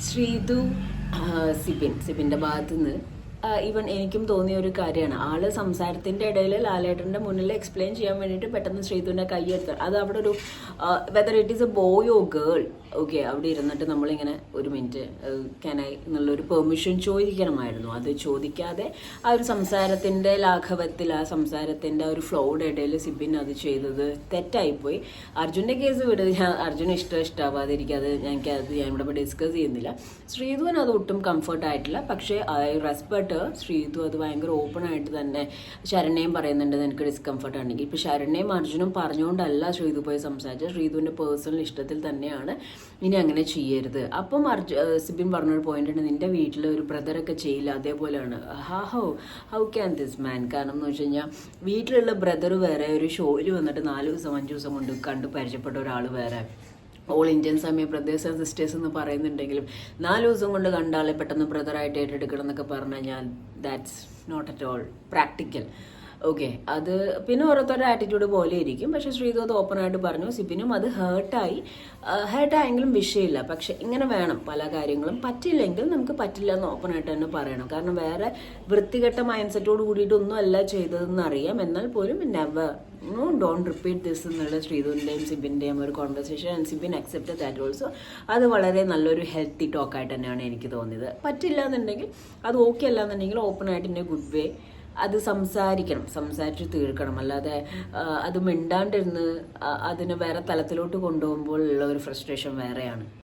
ശ്രീതു സിബിൻ സിബിന്റെ ഭാഗത്തു നിന്ന് ഈവൻ എനിക്കും തോന്നിയ ഒരു കാര്യമാണ്. ആൾ സംസാരത്തിന്റെ ഇടയിൽ ലാലേട്ടന്റെ മുന്നിൽ എക്സ്പ്ലെയിൻ ചെയ്യാൻ വേണ്ടിയിട്ട് പെട്ടെന്ന് ശ്രീതുവിന്റെ കൈയെടുത്ത് അത് അവിടെ ഒരു whether it is a boy or girl okay അവിടെ ഇരുന്നിട്ട് നമ്മളിങ്ങനെ ഒരു മിനിറ്റ് ക്യാനായി എന്നുള്ളൊരു പെർമിഷൻ ചോദിക്കണമായിരുന്നു. അത് ചോദിക്കാതെ ആ ഒരു സംസാരത്തിന്റെ ലാഘവത്തിൽ ആ സംസാരത്തിന്റെ ഒരു ഫ്ലോയുടെ ഇടയിൽ സിബിൻ അത് ചെയ്തത് തെറ്റായിപ്പോയി. അർജുന്റെ കേസ് വിട് ഞാൻ അർജുന ഇഷ്ടം ഇഷ്ടാവാതിരിക്കാതെ ഞങ്ങൾക്ക് അത് ഞാൻ ഇവിടെ ഡിസ്കസ് ചെയ്യുന്നില്ല. ശ്രീധുവിന് അത് ഒട്ടും കംഫർട്ട് ആയിട്ടില്ല. പക്ഷേ ഐ റെസ്പെക്ട് ശ്രീധു അത് ഭയങ്കര ഓപ്പൺ ആയിട്ട് തന്നെ ശരണയും പറയുന്നുണ്ട് നിനക്ക് ഡിസ്കംഫർട്ട് ആണെങ്കിൽ. ഇപ്പൊ ശരണയും അർജുനും പറഞ്ഞുകൊണ്ടല്ല ശ്രീതു പോയി സംസാരിച്ചത്. ശ്രീധുവിന്റെ പേഴ്സണൽ ഇഷ്ടത്തിൽ തന്നെയാണ് ഇനി അങ്ങനെ ചെയ്യരുത്. അപ്പം അർജു സിബിൻ പറഞ്ഞൊരു പോയിന്റ് ഉണ്ട്. നിന്റെ വീട്ടിൽ ഒരു ബ്രദറൊക്കെ ചെയ്യില്ല അതേപോലെയാണ്. ഹാ how how can this man കാരണം എന്ന് വെച്ച് കഴിഞ്ഞാൽ വീട്ടിലുള്ള ബ്രദർ വേറെ ഒരു ഷോയിൽ വന്നിട്ട് നാല് ദിവസം അഞ്ച് ദിവസം കൊണ്ട് കണ്ട് പരിചയപ്പെട്ട ഒരാൾ വേറെ. ഓൾ ഇന്ത്യൻ സമയ ബ്രദേഴ്സ് ആൻഡ് സിസ്റ്റേഴ്സ് എന്ന് പറയുന്നുണ്ടെങ്കിലും നാല് ദിവസം കൊണ്ട് കണ്ടാളെ പെട്ടെന്ന് ബ്രദറായിട്ട് ഏറ്റെടുക്കണം എന്നൊക്കെ പറഞ്ഞാൽ ഞാൻ that's not at all practical okay അത് പിന്നെ ഓരോരുത്തരുടെ ആറ്റിറ്റ്യൂഡ് പോലെ ഇരിക്കും. പക്ഷെ ശ്രീതു അത് ഓപ്പൺ ആയിട്ട് പറഞ്ഞു. സിബിനും അത് ഹേർട്ടായി ഹേർട്ടായെങ്കിലും വിഷയമില്ല. പക്ഷെ ഇങ്ങനെ വേണം പല കാര്യങ്ങളും. പറ്റില്ലെങ്കിൽ നമുക്ക് പറ്റില്ല എന്ന് ഓപ്പണായിട്ട് തന്നെ പറയണം. കാരണം വേറെ വൃത്തികെട്ട മൈൻഡ് സെറ്റോട് കൂടിയിട്ടൊന്നും അല്ല ചെയ്തതെന്ന് അറിയാം. എന്നാൽ പോലും never no don't repeat this എന്നുള്ള ശ്രീധുവിന്റെയും സിബിന്റെയും ഒരു conversation and Sibin accept that also അത് വളരെ നല്ലൊരു ഹെൽത്തി ടോക്കായിട്ട് തന്നെയാണ് എനിക്ക് തോന്നിയത്. പറ്റില്ല എന്നുണ്ടെങ്കിൽ അത് ഓക്കെ അല്ല എന്നുണ്ടെങ്കിൽ ഓപ്പൺ ആയിട്ട് ഇൻ എ ഗുഡ് വേ അത് സംസാരിക്കണം സംസാരിച്ച് തീർക്കണം. അല്ലാതെ അത് മിണ്ടാണ്ടിരുന്ന് അതിനെ വേറെ തലത്തിലോട്ട് കൊണ്ടുപോകുമ്പോൾ ഉള്ള ഒരു ഫ്രസ്ട്രേഷൻ വേറെയാണ്.